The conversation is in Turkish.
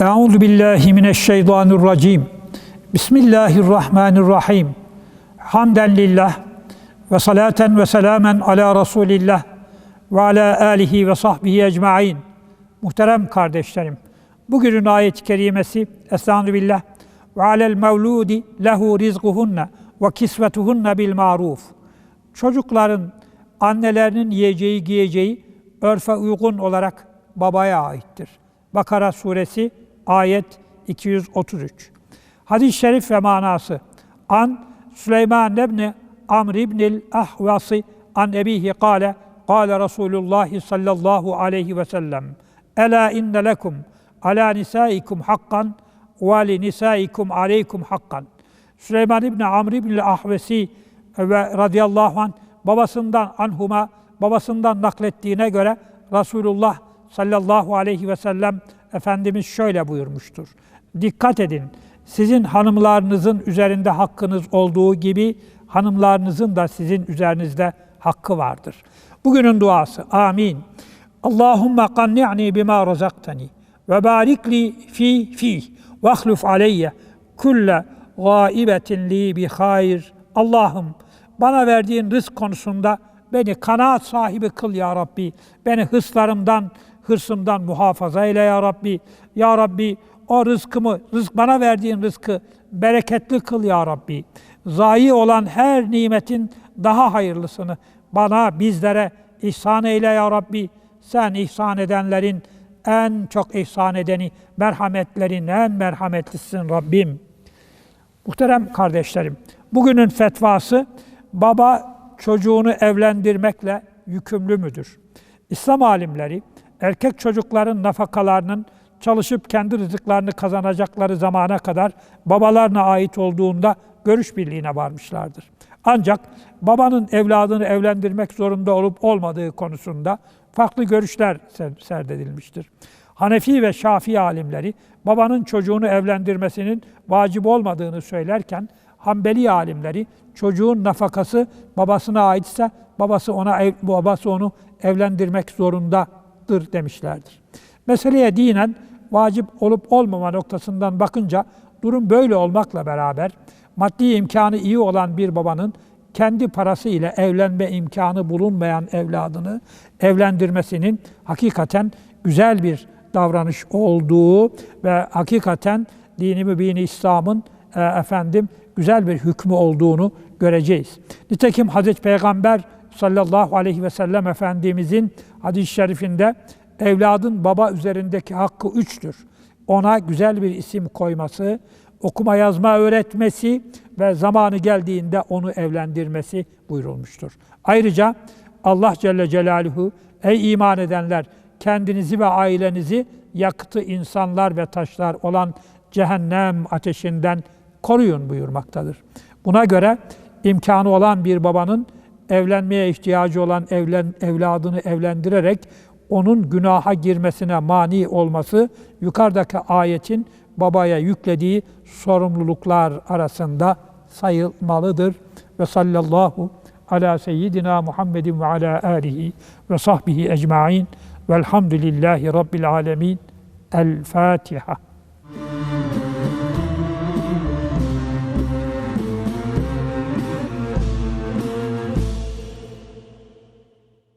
Euzu billahi mineşşeytanirracim. Bismillahirrahmanirrahim. Hamden lillah ve salaten ve selamen ala Resulillah ve ala alihi ve sahbihi ecmaîn. Muhterem kardeşlerim, bugünün ayet-i kerimesi Estağfirullah billah ve alel mevludi lehu rizquhunna ve kisvetuhunna bil maruf. Çocukların annelerinin yiyeceği, giyeceği örfe uygun olarak babaya aittir. Bakara suresi ayet 233. Hadis-i şerif ve manası. An Süleyman ibn Amr ibnil Ahvası an ebihi kâle kâle Resulullah sallallahu aleyhi ve sellem Ela inne lekum ala nisaikum hakkan ve li nisaikum aleykum hakkan. Süleyman ibn Amr ibn Ahvesi ve radıyallahu anh babasından anhuma babasından naklettiğine göre Resulullah sallallahu aleyhi ve sellem Efendimiz şöyle buyurmuştur. Dikkat edin, sizin hanımlarınızın üzerinde hakkınız olduğu gibi hanımlarınızın da sizin üzerinizde hakkı vardır. Bugünün duası. Amin. Allahumme qanni'ni bima razaktani ve barik li fi fi ve ahluf aleyye kulle gaibetin li bi hayr. Allah'ım bana verdiğin rızk konusunda beni kanaat sahibi kıl ya Rabbi. Beni hırslarımdan, hırsımdan muhafaza eyle ya Rabbi. Ya Rabbi o rızkımı, rızk bana verdiğin rızkı bereketli kıl ya Rabbi. Zayi olan her nimetin daha hayırlısını bana, bizlere ihsan eyle ya Rabbi. Sen ihsan edenlerin en çok ihsan edeni, merhametlerin en merhametlisin Rabbim. Muhterem kardeşlerim, bugünün fetvası baba çocuğunu evlendirmekle yükümlü müdür? İslam alimleri erkek çocukların nafakalarının çalışıp kendi rızıklarını kazanacakları zamana kadar babalarına ait olduğunda görüş birliğine varmışlardır. Ancak babanın evladını evlendirmek zorunda olup olmadığı konusunda farklı görüşler serdedilmiştir. Hanefi ve Şafii alimleri babanın çocuğunu evlendirmesinin vacip olmadığını söylerken Hanbeli alimleri çocuğun nafakası babasına aitse babası ona babası onu evlendirmek zorundadır demişlerdir. Meseleye dinen vacip olup olmama noktasından bakınca durum böyle olmakla beraber maddi imkanı iyi olan bir babanın kendi parası ile evlenme imkanı bulunmayan evladını evlendirmesinin hakikaten güzel bir davranış olduğu ve hakikaten dini mübini İslam'ın e, efendim güzel bir hükmü olduğunu göreceğiz. Nitekim Hazreti Peygamber sallallahu aleyhi ve sellem Efendimizin hadis-i şerifinde evladın baba üzerindeki hakkı üçtür. Ona güzel bir isim koyması, okuma yazma öğretmesi ve zamanı geldiğinde onu evlendirmesi buyurulmuştur. Ayrıca Allah Celle Celaluhu, ey iman edenler kendinizi ve ailenizi yakıtı insanlar ve taşlar olan cehennem ateşinden koruyun buyurmaktadır. Buna göre imkanı olan bir babanın evlenmeye ihtiyacı olan evlen, evladını evlendirerek onun günaha girmesine mani olması yukarıdaki ayetin babaya yüklediği sorumluluklar arasında sayılmalıdır. Ve sallallahu ala seyyidina Muhammedin ve ala alihi ve sahbihi ecmain velhamdülillahi rabbil alemin. El Fatiha.